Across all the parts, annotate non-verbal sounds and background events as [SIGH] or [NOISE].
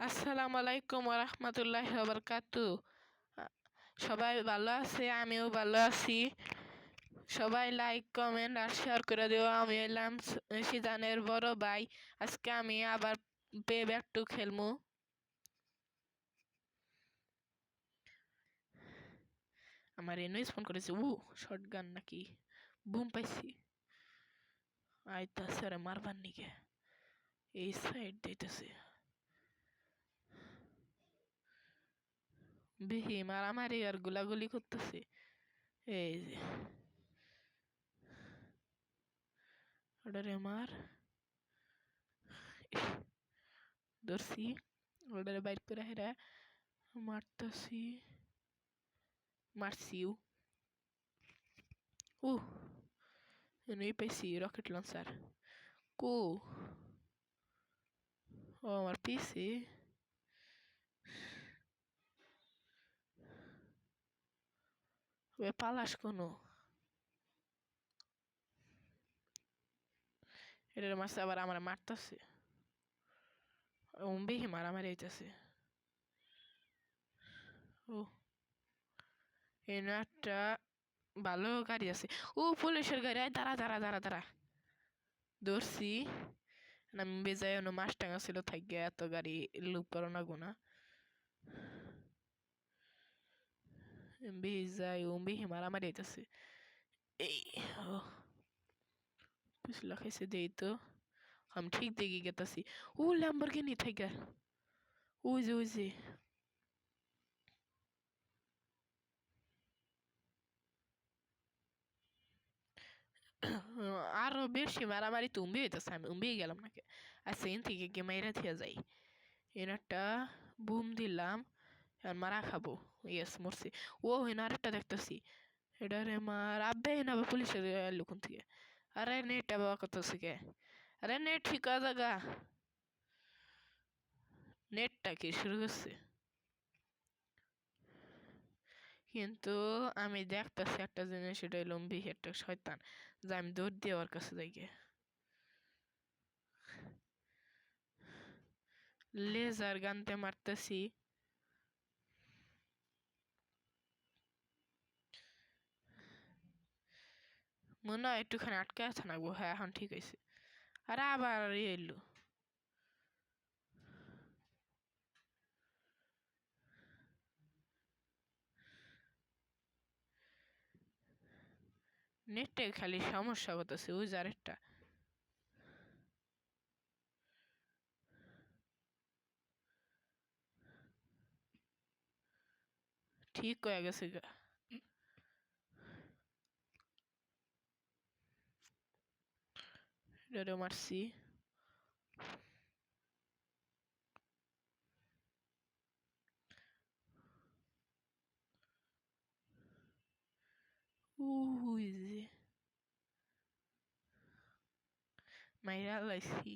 আসসালামু আলাইকুম রহমতুল্লাহ বরকাতু সবাই ভালো আছে? আমিও ভালো আছি। সবাই লাইক কমেন্ট আর শেয়ার করে দিও। আমি এলাম সিজানের বড় ভাই। আজকে আমি আবার পে ব্যাক টু খেলমু। আমার এনুইস ফোন করেছে। উ শর্ট গান নাকি? বুম পাইছি। আইতাছে রে মারবার নিকে এই সাইড দিতেছে। বিহি মারামারি আর গুলাগুলি করতেছে। এই যে। ওটারে মার। ধরছি। ওটারে বাইর করে হেরা মারতাছি। মারছিও ও এনেই পাইছি রকেট লঞ্চার কো? ও, আমার পিসি। পালাস কোনো? এটার মাসে আবার আমার মারতেছে। বেশি মারামারি হইতেছে। ও। এনে একটা ভালো গাড়ি আছে। ও, পুলিশের গাড়ি। আয়, দাঁড়া দাঁড়া দাঁড়া দাঁড়া। ধরছি। আমি বেজায় মাস টাঙা ছিল থাকি এত গাড়ি লুপ করো না গোনা। বেজায় ও বেশি মারামারি হইতেছে এই ও পিছলা খাইছে দেই তো আমি ঠিক দেখি গেতাছি ও ল্যাম্বরগিনি থেকে ওই যে ওই আরও বেশি মারামারি তুমি হইতেছে আমি উম্বেই গেলাম নাকি আর সেন থেকে গিয়ে মাইরা থিয়া যাই একটা বুম দিলাম এখন মারা খাব ইয়েস মরছি ও হেন আরেকটা দেখতেছি। এটা রে মার আব্বে হেন আবার পুলিশের লুকুন থেকে? আরে নেট আবার কত কে? আরে নেট ঠিক জায়গা। নেটটা কি শুরু করছে? কিন্তু আমি দেখতেছি একটা জিনিস, সেটা বিহি একটা শয়তান, যে আমি দৌড় দিয়ে ওর কাছে যাই গিয়ে লেজার গানতে মারতেছি। মনে হয় একটুখানি আটকে আছে না গো? হ্যাঁ এখন ঠিক হয়েছে। আর আবার এলো নেটে খালি সমস্যা হতেছে ওই আরেকটা। ঠিক হয়ে গেছে গা। এটারে মারছি Uy, মাইরা লাইছি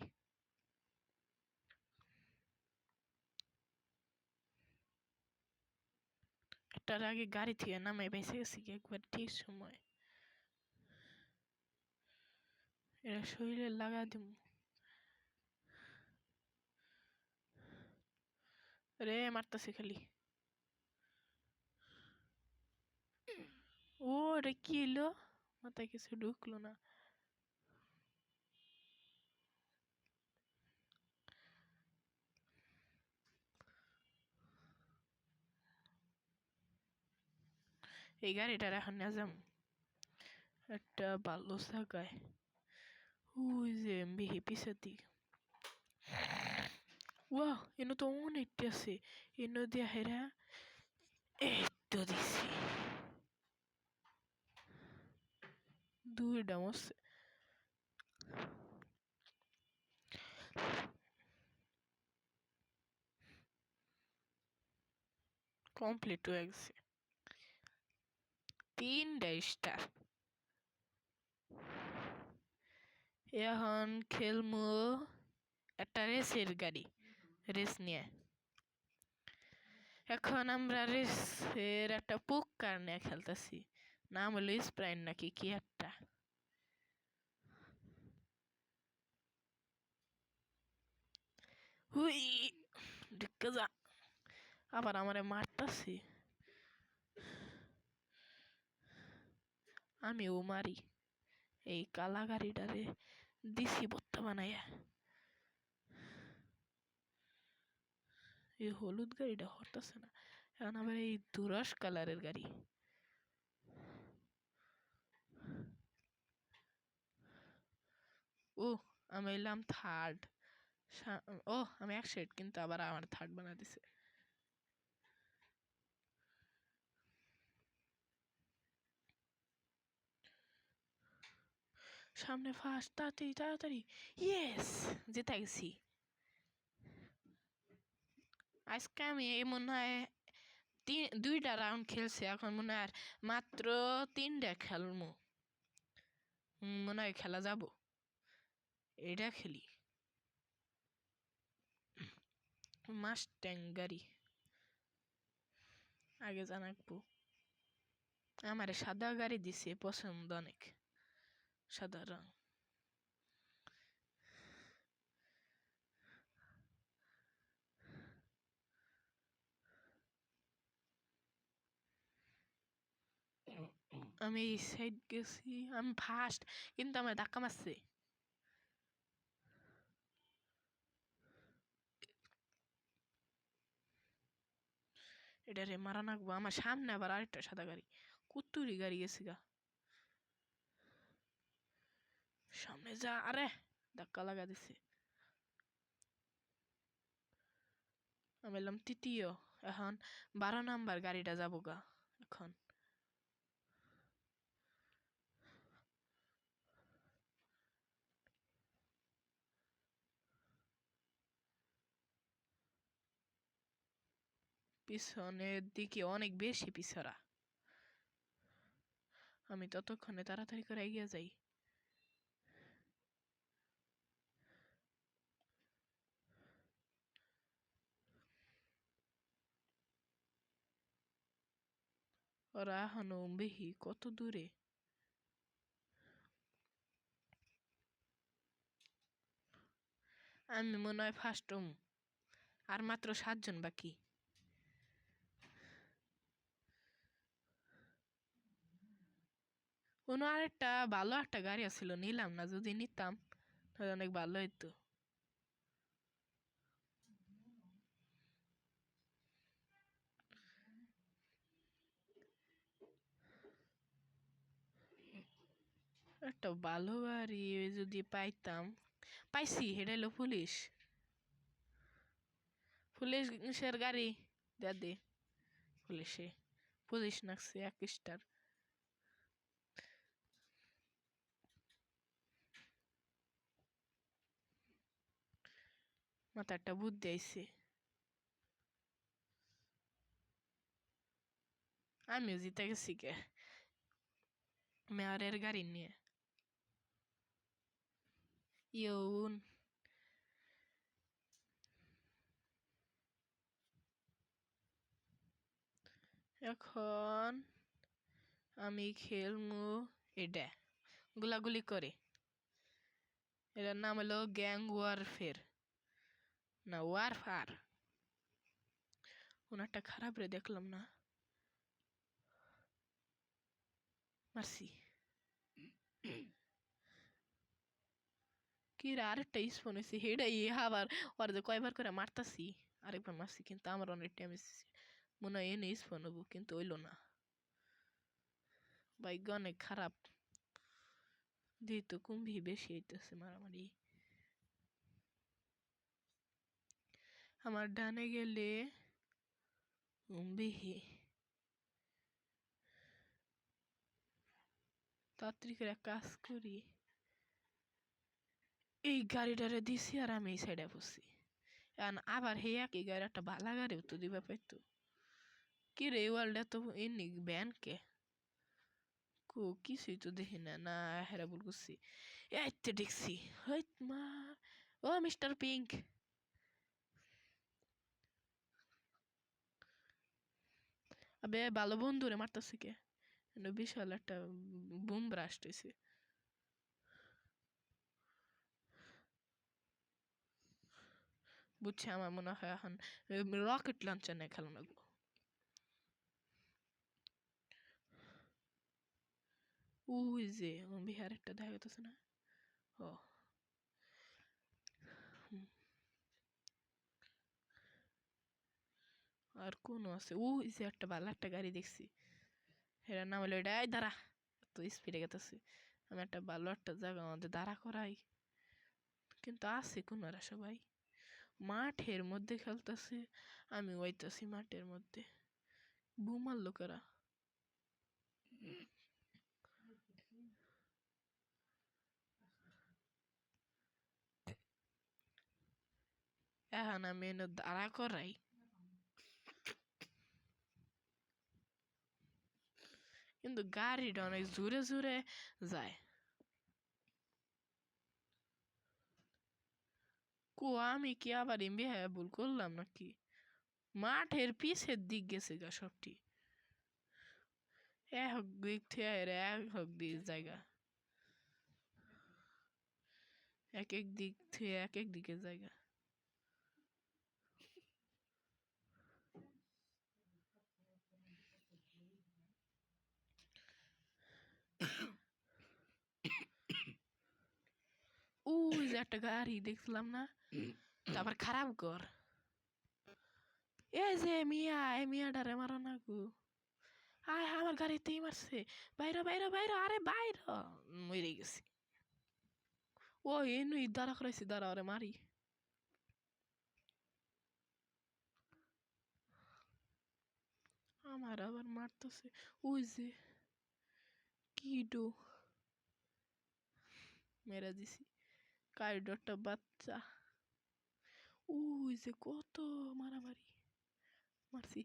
এটার আগে গাড়ি থেকে নামাই বেঁচে গেছি একবার ঠিক সময় এটা শরীরে লাগা দিব রে, মারতেছি খালি। ও এটা কি এলো মাথায় কিছু ঢুকলো না। এই গাড়িটার এখন যাম। একটা ভালো জায়গায় ওই যে বিহি পিছের দিকে ওয়াও এনে তো অনেকটি আছে এনে দিয়া হেরা এই তো দিছি দুইটা মরছে কমপ্লিট হয়ে গেছে তিনটা স্টার এখন খেলমু একটা রেসের গাড়ি, রেস নিয়ে। এখন আমরা রেসের একটা পুক্কার নিয়ে খেলতেছি, নাম হলো স্প্রাইন নাকি কি একটা। হুই থেকে যা। আবার আমারে মারতাছি। আমিও মারি। এই কালা গাড়িটারে দিছি বত্তা বানাইয়া। এই হলুদ গাড়িটা হরতাছে না। এখন আবার এই দুরস কালারের গাড়ি। ও, আমি এলাম থার্ড ও, আমি এক সেট কিন্তু আবার আমার থার্ড বানা দিছে। সামনে ফার্স্ট তাড়াতাড়ি তাড়াতাড়ি। ইয়েস জিতে গেছি আজকে আমি মনে হয় তিন, দুইটা রাউন্ড খেলছি, এখন মনে হয় আর মাত্র তিনটা খেলব। মনে হয় খেলা যাব। এটা খেলি। মাস্ট্যাং গাড়ি আগে জানাকবো। আমার সাদা গাড়ি দিছে, পছন্দ অনেক। সাদা রং আমি এই সাইড গেছি, আমি ফার্স্ট কিন্তু আমার ধাক্কা মারছে। এটারে মারা নাকবো আমার সামনে আবার আরেকটা সাদা গাড়ি। কুত্তুরি গাড়ি গেছে গা। সামনে যা, আরে ধাক্কা লাগা দিছে। আমি এলাম তৃতীয়, এখন বারো নাম্বার গাড়িটা যাব গা, এখন। পিছনের দিকে অনেক বেশি পিছরা। আমি ততক্ষণে তাড়াতাড়ি করে এগিয়ে যাই। ওরা এখনও বেহি কত দূরে? আমি মনে হয় ফার্স্ট আর মাত্র সাতজন বাকি। কোনো আরেকটা ভালো একটা গাড়ি আছিল, নিলাম না, যদি নিতাম, তাহলে অনেক ভালো হইতো। একটা ভালো গাড়ি যদি পাইতাম। পাইছি হলো পুলিশ। পুলিশের গাড়ি দে দে। পুলিশে, পুলিশ নাকছে এক স্টার। মাথাটা বুদ্ধি আইছে। আমিও জিতে গেছি কে মেয়রের গাড়ি নিয়ে। ইউন এখন আমি খেলমু এটা, গুলাগুলি করে। এটার নাম হলো গ্যাং ওয়ারফেয়ার না, ওয়ারফার। ওনারটা খারাপ রে, দেখলাম না। মারছি। কি রে আরেকটা স্পন হয়েছে হেডা ইয়ে আবার ওর যে কয়বার করে মারতাছি আরেকবার মারছি কিন্তু আমার অনেক ড্যামেজ মনে হয় এনে স্পন হব কিন্তু হইল না ভাগ্য অনেক খারাপ যেহেতু কুম্ভি বেশি হইতেছে মারামারি আমার ডানে গেলে কুম্ভিহি তাড়াতাড়ি করে কাজ করি এই গাড়িটারে দিছি আর আমি এই সাইডে বসছি। এখন আবার হে এক এই গাড়ি, একটা ভালা গাড়িও তো দিবা পাইতো কি রে ওয়ার্ল্ডে তো এমনি ব্যান কে? কো, কিছুই তো দেখি না না, হেরা ভুল করছি। এই তো দেখছি। হইত মা, ও মিস্টার পিঙ্ক আবে, ভালো বন্ধুরে মারতাছে কে? বিশাল একটা বুম ব্রাস্ট হয়েছে বুঝছে আমার মনে হয় এখন রকেট লঞ্চার নিয়ে খেলা লাগবো ওই যে বিহার একটা দেখা যেতেছে না ও আর কোন আছে ওই যে একটা ভালো একটা গাড়ি দেখছি এটার নাম হলো এটাই দাঁড়া তো স্পিডে গেতেছে আমি একটা ভালো একটা জায়গা আমাদের দাঁড়া করাই কিন্তু আছে কোনারা সবাই মাঠের মধ্যে খেলতেছে, আমি ওইতাছি মাঠের মধ্যে। বুমার লোকেরা। এখন আমি এনে দাঁড়া করাই। কিন্তু গাড়িটা অনেক জোরে জোরে যায়। কো আমি কি আবার এমবি হ্যাঁ ভুল করলাম নাকি? মাঠের পিছের দিক গেছে গা সবটি। এক দিক থেকে এক হক দিক জায়গা। এক এক দিক থেকে এক এক দিকে জায়গা। [COUGHS] ওই যে একটা গাড়ি দেখছিলাম না? তারপর খারাপ কর এই যে মিয়া এই মিয়াটারে মারো না গো আয় আমার গাড়িতেই মারছে বাইরে বাইরে বাইরে আরে বাইরে মরে গেছি ও এনুই দাঁড়া করেছি দাঁড়া ওরে মারি আমার আবার মারতেছে ওই যে কি কিডো মেরা দিছি কাইডরটা বাচ্চা ওই যে কত মারামারি মারছি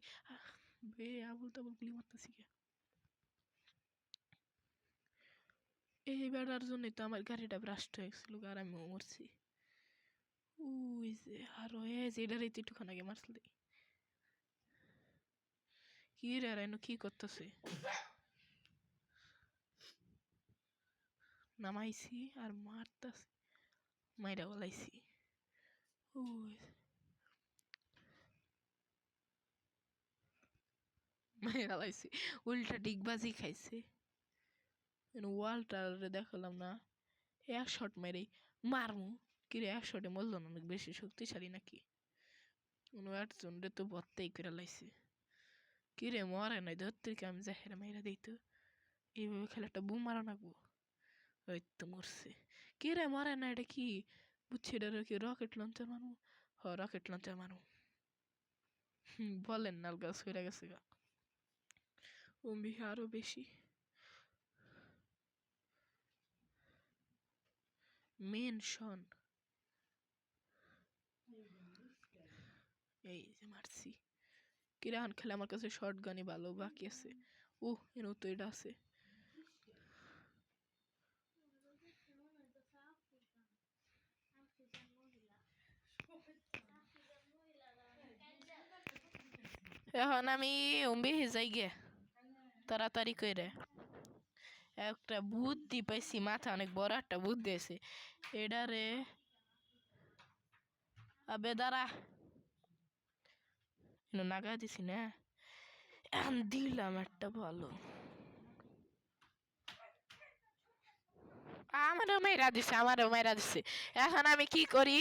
বে আবুল তাবুল গুলি মারতেছি কে এই বেড়ার জন্যই তো আমার গাড়িটা ব্রাস্ট হয়ে গেছিল আর আমি মরছি ওই যে আরও এ যে এটার এই একটুখান আগে মারছিলি কি রে আর কি করতেছে নামাইছি আর মারতাছি মাইরা বলাইছি মাইরা লাইছি উল্টা ডিগবাজি খাইছে। ওয়ালটা দেখালাম না। এক শট মেরে মারমু। কিরে, এক শটে মরল না অনেক বেশি শক্তিশালী নাকি? একজন রে তো বত্তাই করে লাইছে। কিরে, মরে নাই ধরতে কি আমি জাহেরা মাইরা দিই তো? এইভাবে খেলাটা বুম মারা নাকবো? ওই তো মরছে। কিরে, মরে না এটা কি? বুঝছি, এটা কি রকেট লঞ্চার মানু? হ রকেট লঞ্চার মানু। বলেন নাল গাছ হয়ে গেছে গা। অম্বি আরও বেশি। মেনশন এই যে মারছি। কিরান খেলে আমার কাছে শর্ট গানই ভালো, বাকি আছে। ও এনো তো এটা আছে। এখন আমি অম্বি যাই গে তাড়াতাড়ি করে একটা বুদ্ধি পাইছি, মাথা অনেক বড় একটা বুদ্ধি আছে। এডারে আবে দাঁড়া। নাগা দিছি না। দিলাম একটা ভালো। আমারও মেয়েরা দিছে, আমারও মেয়েরা দিছে। এখন আমি কি করি?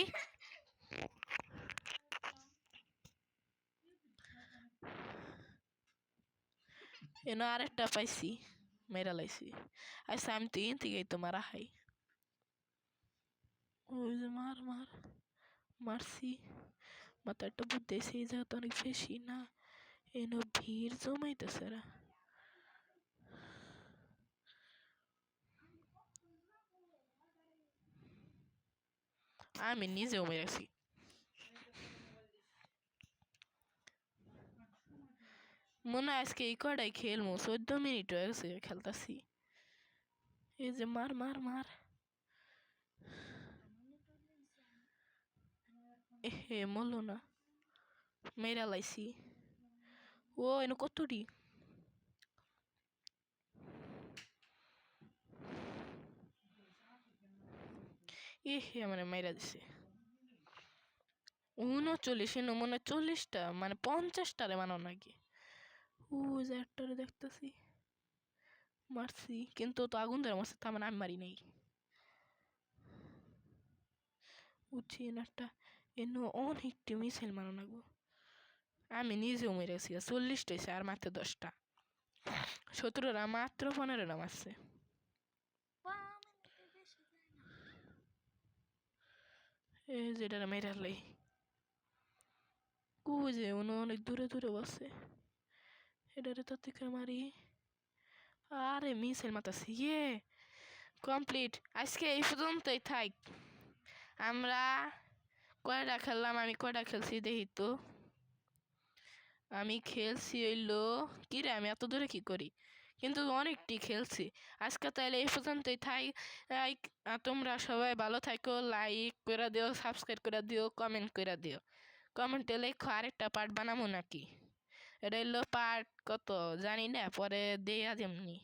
এনো আরেকটা পাইছি মেরা লাইছি আচ্ছা আমি তিন থেকে তো মারা খাই ওই যে মার মার মারছি মাথাটা বুদ্ধি সেই জায়গাতে অনেক বেশি না এনো ভিড় জমাইতেছে এরা আমি নিজেও মেরেছি মনে আজকে এই কটাই খেলব চোদ্দ মিনিট হয়ে গেছে খেলতাছি। এই যে মার মার মার। হে মরলো না। মেরা লাইছি। ও, এনে কতটি? এ হে মানে মেরা দিছে। উনচল্লিশ ইনো মনে চল্লিশটা মানে পঞ্চাশটারে মানো নাকি? যে একটারে দেখতেছি। মারছি, কিন্তু তো আগুন ধরে মারছে, তার মানে আমি মারি নাই। বুঝছি একটা এনো অনেকটি মিছিল মারো লাগবো। আমি নিজেও মেরেছি চল্লিশটা হয়েছে আর মাত্র দশটা। সতেরোরা মাত্র পনেরো পনেরোটা মারছে। এই যেটা মেরালাই কু যে অনেক দূরে দূরে বসে এটারে তো থেকে মারি আরে মিসেল মাতাছি ইয়ে কমপ্লিট আজকে এই পর্যন্তই থাক আমরা কয়টা খেললাম আমি কয়টা খেলছি দেখি তো আমি খেলছি হইল কি রে আমি এত দূরে কি করি কিন্তু অনেকটি খেলছি আজকে তাহলে এই পর্যন্তই থাই তোমরা সবাই ভালো থাকো লাইক করে দিও সাবস্ক্রাইব করে দিও কমেন্ট করে দিও কমেন্টে লেখো আরেকটা পার্ট বানাবো নাকি এটা হইল পার্ট কত? জানি না পরে দেয়া যেমনি